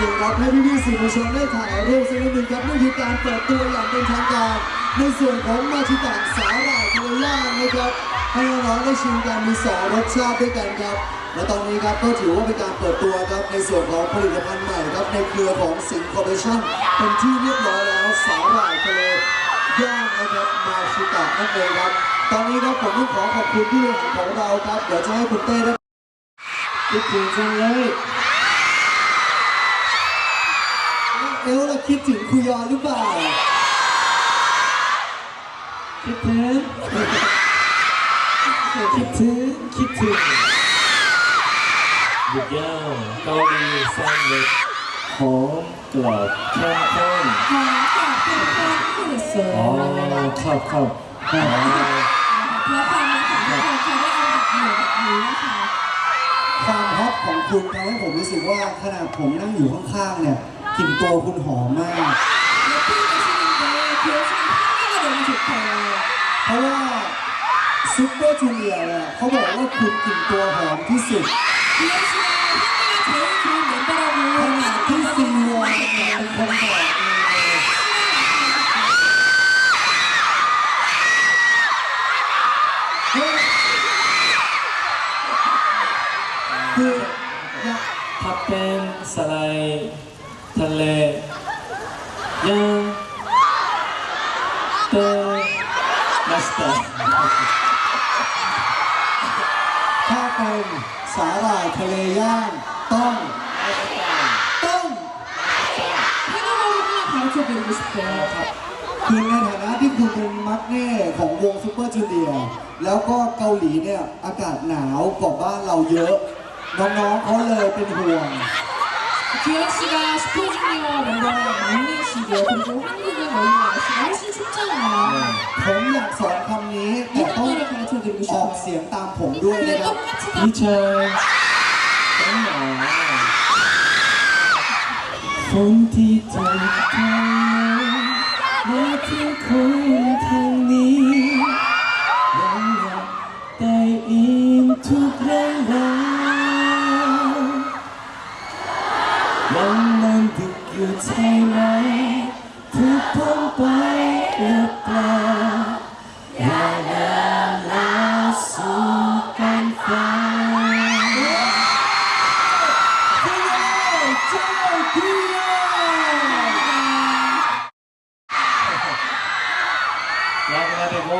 ติครับให้พี่ๆสื่อมวลชนได้ถ่ายรูปสักนิดหนึงครับนี่คือการเปิดตัวอย่างเป็นทางการ ในส่วนของมาชิตะสาหร่ายทะเลย่างนะครับให้น้องๆได้ชิมกันมีสองรสชาติด้วยกันครับ และตอนนี้ครับก็ถือว่าเป็นการเปิดตัวครับในส่วนของผลิตภัณฑ์ใหม่ครับในเครือของสิงคอร์ปอเรชั่นเป็นที่เรียบร้อยแล้วสาหร่ายทะเลย่างนะครับมาชิตะนั่นเองครับตอนนี้ครับผมต้องขอขอบคุณผู้บริหารของเราครับเดี๋ยวจะให้คุณเต้ได้คิดถึงจังเลย เอลเราคิดถึงคุยอนหรือเปล่า คิดถึงคิดถึงคิดถึงบุกย่างเกาหลีแซนด์วิชหอมกรอบเข้มข้นหอมกรอบเข้มข้นที่สุดอ๋อครับครับอ๋อเพื่อความรักของทุกคนเขาได้เอาแบบหมูแบบนี้นะคะความฮอตของคุณทำให้ผมรู้สึกว่าขนาดผมนั่งอยู่ข้างๆเนี่ยก ลิ่นตัวคุณหอมมาก แล้วพี่ก็ชิมเบอเคี้ยวชิมพี่ก็โดนฉุดคอเพราะว่าซุปเปอร์ชูเนียร์เยเขาบอกว่าคุณกลิ่นตัวหอมที่สุดเคี้ยวชิมพี่ก็เฉยๆเหมือนประมูขลนาดที่ซิงวอนเนี่ยเป็นคนบอกเลยคือผัดเป็นสไลด์ ทะเลย่างเตยมาสเตอร์ ถ้าเป็นสาหร่ายทะเลย่างต้องต้อง 태국어로 하나 가르쳐드리고 싶어요. คือในฐานะที่คุณเป็นมักแน่ของวงซูเปอร์จูเนียร์แล้วก็เกาหลีเนี่ย อากาศหนาวกว่าบ้านเราเยอะ น้องๆเขาเลยเป็นห่วง 기현 씨가 슈퍼주니어 멤버가 막내시고요. 그리고 한국은 여기 날씨가 훨씬 춥잖아요. ผมอยากสอนคำนี้แต่ต้อง 일본어를 가르쳐드리고 ออก 싶어요. เสียงตามผมด้วยนะ 근데 ครับ 똑같이 ดิ 다 ฉันเป็นหมอคนที่เธอทำและที่คนทา ไหมทุกทำไปหรือเปล่าอย่าเลิกลาสู่กันฟ้าเล้วก็ได้โบ